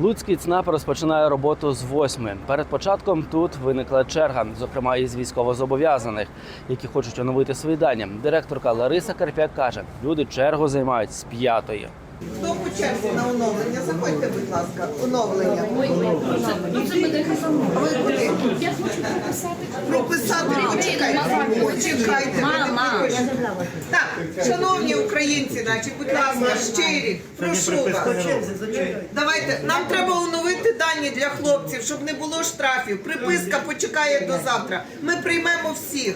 Луцький ЦНАП розпочинає роботу з восьми. Перед початком тут виникла черга, зокрема із військовозобов'язаних, які хочуть оновити свої дані. Директорка Лариса Карпяк каже, люди чергу займають з п'ятої. Хто по черзі на оновлення? Заходьте, будь ласка, оновлення. А ви куди? Прописати, почекайте. Почекайте. Мама. Так, шановні українці, значить, будь ласка, щирі, прошу вас. Давайте, нам треба оновити дані для хлопців, щоб не було штрафів. Приписка почекає до завтра. Ми приймемо всіх.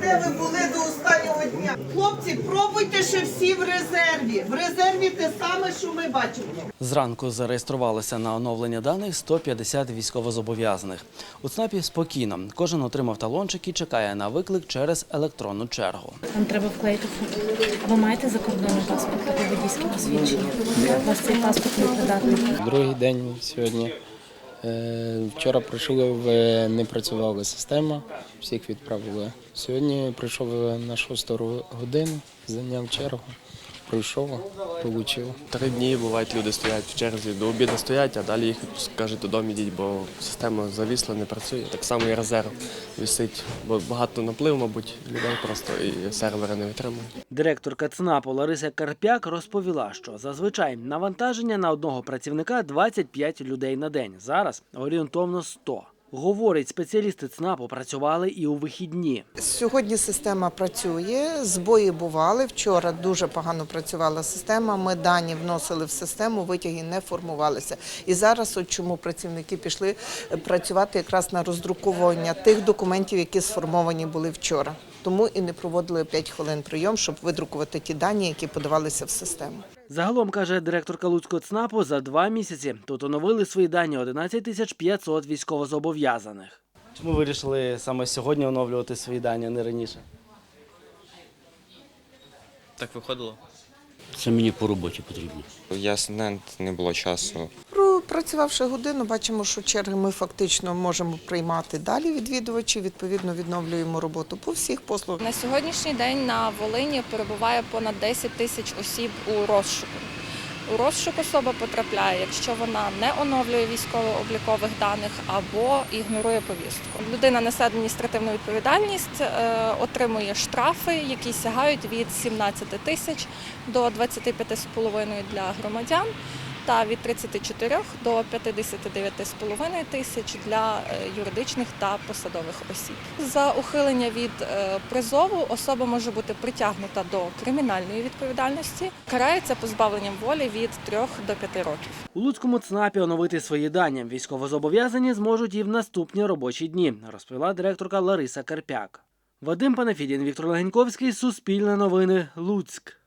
Де ви були до останнього дня? Хлопці, пробуйте ще всі в резерві. В резерві те саме, що ми бачимо. Зранку зареєструвалися на оновлення даних 150 військовозобов'язаних. У ЦНАПі спокійно. Кожен отримав талончик і чекає на виклик через електронну чергу. Вам треба вклеїти фото. Ви маєте закордонний паспорт або водійське посвідчення? У вас цей паспорт не придатний. Другий день сьогодні. Е, Вчора прийшли, не працювала система, всіх відправили. Сьогодні прийшов на шосту годину, зайняв чергу, прийшов, отримав. Три дні бувають, люди стоять в черзі до обіду стоять, а далі їх кажуть додому йдіть, бо система завісла, не працює. Так само і резерв висить, бо багато наплив, мабуть, людей просто і сервери не витримують. Директорка ЦНАПу Лариса Карпяк розповіла, що зазвичай навантаження на одного працівника 25 людей на день. Зараз орієнтовно 100. Говорить, спеціалісти ЦНАПу працювали і у вихідні. Сьогодні система працює, збої бували. Вчора дуже погано працювала система. Ми дані вносили в систему, витяги не формувалися. І зараз, от чому працівники пішли працювати якраз на роздруковування тих документів, які сформовані були вчора. Тому і не проводили 5 хвилин прийом, щоб видрукувати ті дані, які подавалися в систему. Загалом, каже директорка Луцького ЦНАПу, за два місяці тут оновили свої дані 11 тисяч 500 військовозобов'язаних. Чому вирішили саме сьогодні оновлювати свої дані, а не раніше? Так виходило? Це мені по роботі потрібно. Я студент, не було часу. Пропрацювавши годину, бачимо, що черги ми фактично можемо приймати далі відвідувачів. Відповідно, відновлюємо роботу по всіх послугах. На сьогоднішній день на Волині перебуває понад 10 тисяч осіб у розшуку. У розшук особа потрапляє, якщо вона не оновлює військово-облікових даних або ігнорує повістку. Людина несе адміністративну відповідальність, е, отримує штрафи, які сягають від 17 тисяч до 25,5 для громадян та від 34 до 59,5 тисяч для е, юридичних та посадових осіб. За ухилення від е, призову особа може бути притягнута до кримінальної відповідальності, карається позбавленням волі від 3 до 5 років. У Луцькому ЦНАПі оновити свої дані військовозобов'язані зможуть і в наступні робочі дні, розповіла директорка Лариса Карпяк. Вадим Панафідін, Віктор Легеньковський, Суспільне новини, Луцьк.